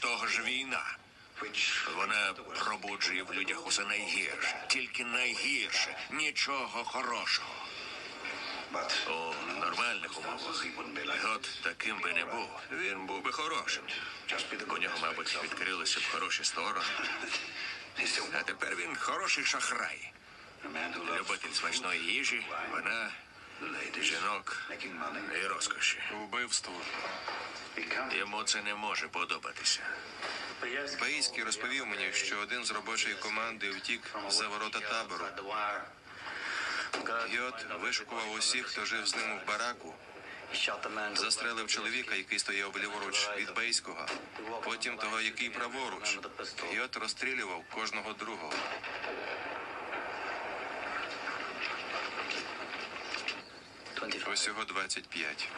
Того ж війна. Вона пробуджує в людях усе найгірше, тільки найгірше, нічого хорошого. У нормальних умовах Гот таким би не був. Він був би хорошим. У нього, мабуть, відкрилися б хороші сторони. А тепер він хороший шахрай. Любитель смачної їжі, вона, жінок і розкоші. Вбивство. Йому це не може подобатися. Паїський розповів мені, що один з робочої команди втік за ворота табору. Гіот вишукував усіх, хто жив з ним в бараку, застрелив чоловіка, який стояв ліворуч від Бейського, потім того, який праворуч. Гіот розстрілював кожного другого. Усього 25.